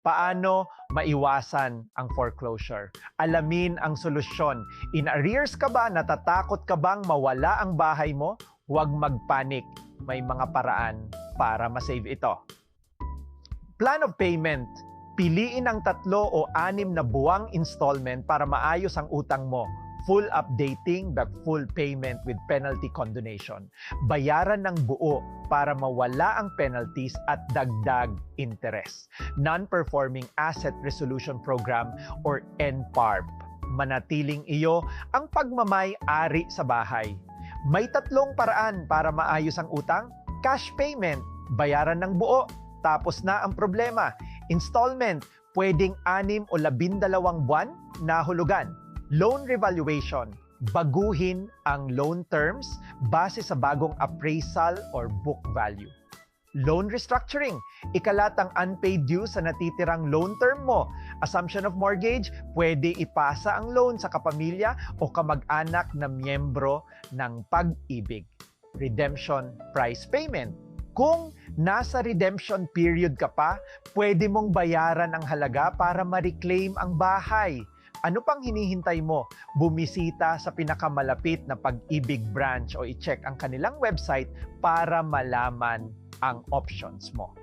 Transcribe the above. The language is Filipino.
Paano maiwasan ang foreclosure? Alamin ang solusyon. In arrears ka ba? Natatakot ka bang mawala ang bahay mo? Huwag magpanik. May mga paraan para masave ito. Plan of payment. Piliin ang tatlo o anim na buwang installment para maayos ang utang mo. Full updating the full payment with penalty condonation. Bayaran ng buo para mawala ang penalties at dagdag interest. Non-Performing Asset Resolution Program or NPARP. Manatiling iyo ang pagmamay-ari sa bahay. May tatlong paraan para maayos ang utang. Cash payment, bayaran ng buo, tapos na ang problema. Installment, pwedeng anim o labindalawang buwan na hulugan. Loan revaluation, baguhin ang loan terms base sa bagong appraisal or book value. Loan restructuring, ikalat ang unpaid dues sa natitirang loan term mo. Assumption of mortgage, pwede ipasa ang loan sa kapamilya o kamag-anak na miyembro ng pag-ibig. Redemption price payment, kung nasa redemption period ka pa, pwede mong bayaran ang halaga para ma-reclaim ang bahay. Ano pang hinihintay mo? Bumisita sa pinakamalapit na pag-ibig branch o i-check ang kanilang website para malaman ang options mo.